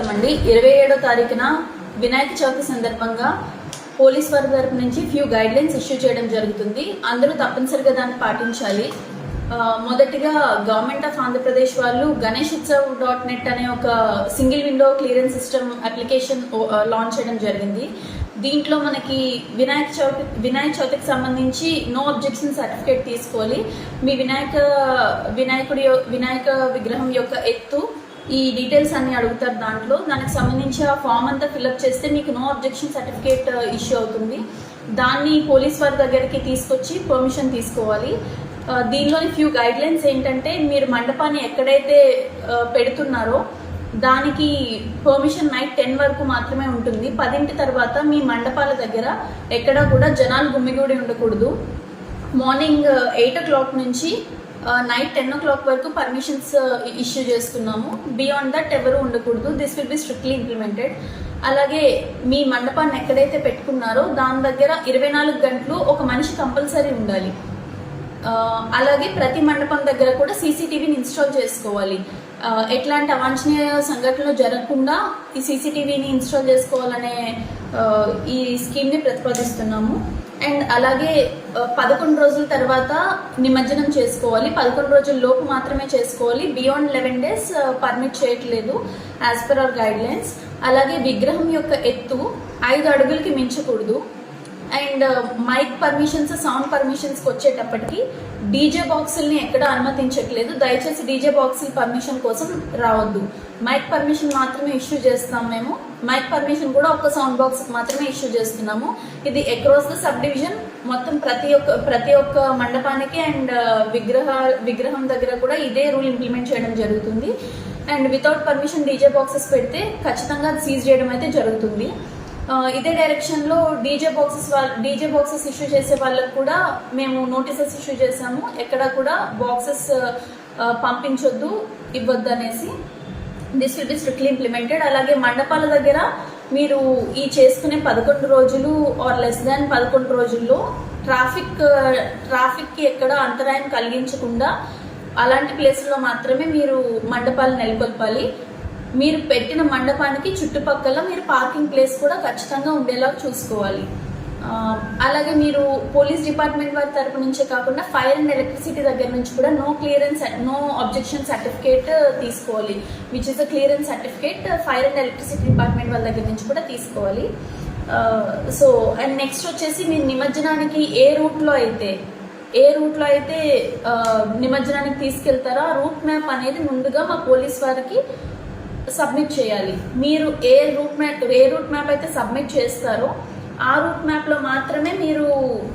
అండి ఇరవై ఏడో తారీఖున వినాయక చవితి సందర్భంగా పోలీస్ వారి తరపు నుంచి ఫ్యూ గైడ్ లైన్స్ ఇష్యూ చేయడం జరుగుతుంది. అందరూ తప్పనిసరిగా దాన్ని పాటించాలి. మొదటిగా గవర్నమెంట్ ఆఫ్ ఆంధ్రప్రదేశ్ వాళ్ళు గణేష్ ఉత్సవ్ డాట్ నెట్ అనే ఒక single window clearance system application launch చేయడం జరిగింది. దీంట్లో మనకి వినాయక చవితి వినాయక చవితికి సంబంధించి నో అబ్జెక్షన్ సర్టిఫికేట్ తీసుకోవాలి. మీ వినాయక వినాయకుడి వినాయక విగ్రహం యొక్క ఎత్తు ఈ డీటెయిల్స్ అన్ని అడుగుతారు దాంట్లో. దానికి సంబంధించి ఆ ఫామ్ అంతా ఫిల్అప్ చేస్తే మీకు నో అబ్జెక్షన్ సర్టిఫికేట్ ఇష్యూ అవుతుంది. దాన్ని పోలీస్ వారి దగ్గరికి తీసుకొచ్చి పర్మిషన్ తీసుకోవాలి. Uh, దీనిలోని ఫ్యూ గైడ్ లైన్స్ ఏంటంటే మీరు మండపాన్ని ఎక్కడైతే uh, పెడుతున్నారో దానికి పర్మిషన్ నైట్ టెన్ వరకు మాత్రమే ఉంటుంది. పదింటి తర్వాత మీ మండపాల దగ్గర ఎక్కడా కూడా జనాలు గుమ్మిగూడి ఉండకూడదు. మార్నింగ్ ఎయిట్ ఓ క్లాక్ నుంచి నైట్ టెన్ ఓ క్లాక్ వరకు పర్మిషన్స్ ఇష్యూ చేస్తున్నాము బియాండ్ దట్ ఎవరు ఉండకూడదు. This will be strictly implemented అలాగే మీ మండపాన్ని ఎక్కడైతే పెట్టుకున్నారో దాని దగ్గర ఇరవై నాలుగు గంటలు ఒక మనిషి కంపల్సరీ ఉండాలి. అలాగే ప్రతి మండపం దగ్గర కూడా సీసీటీవీని ఇన్స్టాల్ చేసుకోవాలి. ఎట్లాంటి అవాంఛనీయ సంఘటనలు జరగకుండా ఈ సీసీటీవీని ఇన్స్టాల్ చేసుకోవాలనే ఈ స్కీమ్ని ప్రతిపాదిస్తున్నాము. అండ్ అలాగే పదకొండు రోజుల తర్వాత నిమజ్జనం చేసుకోవాలి. పదకొండు రోజుల లోపు మాత్రమే చేసుకోవాలి. బియాండ్ లెవెన్ డేస్ పర్మిట్ చేయట్లేదు as per our guidelines అలాగే విగ్రహం యొక్క ఎత్తు ఐదు అడుగులకి మించకూడదు. అండ్ మైక్ పర్మిషన్స్ సౌండ్ పర్మిషన్స్కి వచ్చేటప్పటికి డీజే బాక్సుల్ని ఎక్కడ అనుమతించట్లేదు. దయచేసి డీజే బాక్సుల పర్మిషన్ కోసం రావద్దు. మైక్ పర్మిషన్ మాత్రమే ఇష్యూ చేస్తాం మేము. మైక్ పర్మిషన్ కూడా ఒక్క సౌండ్ బాక్స్ మాత్రమే ఇష్యూ చేస్తున్నాము. ఇది అక్రాస్ ద సబ్ డివిజన్ మొత్తం ప్రతి ఒక్క ప్రతి ఒక్క మండపానికి అండ్ uh, విగ్రహ విగ్రహం దగ్గర కూడా ఇదే రూల్ ఇంప్లిమెంట్ చేయడం జరుగుతుంది. And without permission DJ boxes పెడితే ఖచ్చితంగా సీజ్ చేయడం అయితే జరుగుతుంది. ఇదే డైరెక్షన్లో డీజే బాక్సెస్ వాళ్ళ డీజే బాక్సెస్ ఇష్యూ చేసే వాళ్ళకు కూడా మేము నోటీసెస్ ఇష్యూ చేసాము ఎక్కడ కూడా బాక్సెస్ పంపించొద్దు ఇవ్వద్దు అనేసి this will be strictly implemented అలాగే మండపాల దగ్గర మీరు ఈ చేసుకునే పదకొండు రోజులు ఆర్ లెస్ దాన్ పదకొండు రోజుల్లో ట్రాఫిక్ ట్రాఫిక్కి ఎక్కడ అంతరాయం కలిగించకుండా అలాంటి ప్లేస్లో మాత్రమే మీరు మండపాలు నెలకొల్పాలి. మీరు పెట్టిన మండపానికి చుట్టుపక్కల మీరు పార్కింగ్ ప్లేస్ కూడా ఖచ్చితంగా ఉండేలా చూసుకోవాలి. అలాగే మీరు పోలీస్ డిపార్ట్మెంట్ వారి తరపు నుంచే కాకుండా ఫైర్ అండ్ ఎలక్ట్రిసిటీ దగ్గర నుంచి కూడా no clearance no objection certificate తీసుకోవాలి. Which is a clearance certificate fire and electricity department వాళ్ళ దగ్గర నుంచి కూడా తీసుకోవాలి. సో అండ్ నెక్స్ట్ వచ్చేసి మీరు నిమజ్జనానికి ఏ రూట్లో అయితే ఏ రూట్లో అయితే నిమజ్జనానికి తీసుకెళ్తారో ఆ రూట్ మ్యాప్ అనేది ముందుగా మా పోలీస్ వారికి సబ్మిట్ చేయాలి. మీరు ఏ రూట్ మ్యాప్ ఏ రూట్ మ్యాప్ అయితే సబ్మిట్ చేస్తారో ఆ రూట్ మ్యాప్లో మాత్రమే మీరు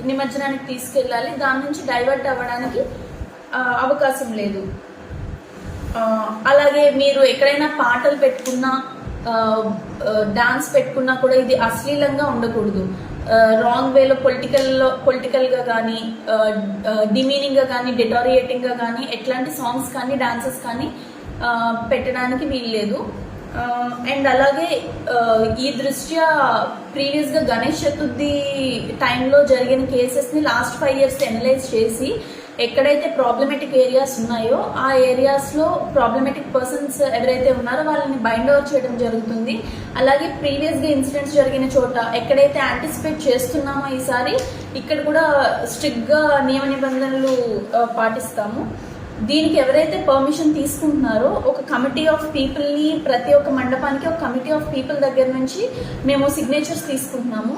నిమజ్జనానికి తీసుకెళ్ళాలి. దాని నుంచి డైవర్ట్ అవ్వడానికి అవకాశం లేదు. అలాగే మీరు ఎక్కడైనా పాటలు పెట్టుకున్నా డాన్స్ పెట్టుకున్నా కూడా ఇది అశ్లీలంగా ఉండకూడదు. రాంగ్ వేలో పొలిటికల్లో పొలిటికల్గా కానీ డిమీనింగ్గా కానీ డిటారియేటింగ్గా కానీ ఎట్లాంటి సాంగ్స్ కానీ డాన్సెస్ కానీ పెట్టడానికి వీల్లేదు. అండ్ అలాగే ఈ దృష్ట్యా ప్రీవియస్గా గణేష్ చతుర్థి టైంలో జరిగిన కేసెస్ని లాస్ట్ ఫైవ్ ఇయర్స్ ఎనలైజ్ చేసి ఎక్కడైతే ప్రాబ్లమెటిక్ ఏరియాస్ ఉన్నాయో ఆ ఏరియాస్లో ప్రాబ్లమెటిక్ పర్సన్స్ ఎవరైతే ఉన్నారో వాళ్ళని బైండ్ ఓవర్ చేయడం జరుగుతుంది. అలాగే ప్రీవియస్గా ఇన్సిడెంట్స్ జరిగిన చోట ఎక్కడైతే యాంటిసిపేట్ చేస్తున్నామో ఈసారి ఇక్కడ కూడా స్ట్రిక్ట్గా నియమ నిబంధనలు పాటిస్తాము. దీనికి ఎవరైతే పర్మిషన్ తీసుకుంటున్నారో ఒక కమిటీ ఆఫ్ పీపుల్ని ప్రతి ఒక్క మండపానికి ఒక కమిటీ ఆఫ్ పీపుల్ దగ్గర నుంచి మేము సిగ్నేచర్స్ తీసుకుంటున్నాము.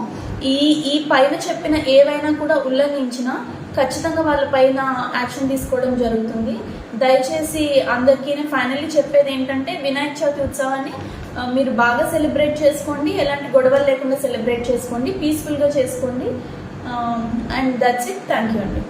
ఈ ఈ పైన చెప్పిన ఏవైనా కూడా ఉల్లంఘించినా ఖచ్చితంగా వాళ్ళ పైన యాక్షన్ తీసుకోవడం జరుగుతుంది. దయచేసి అందరికీ నేను ఫైనల్లీ చెప్పేది ఏంటంటే వినాయక చవితి ఉత్సవాన్ని మీరు బాగా సెలబ్రేట్ చేసుకోండి ఎలాంటి గొడవలు లేకుండా సెలబ్రేట్ చేసుకోండి పీస్ఫుల్గా చేసుకోండి. And that's it thank you అండి.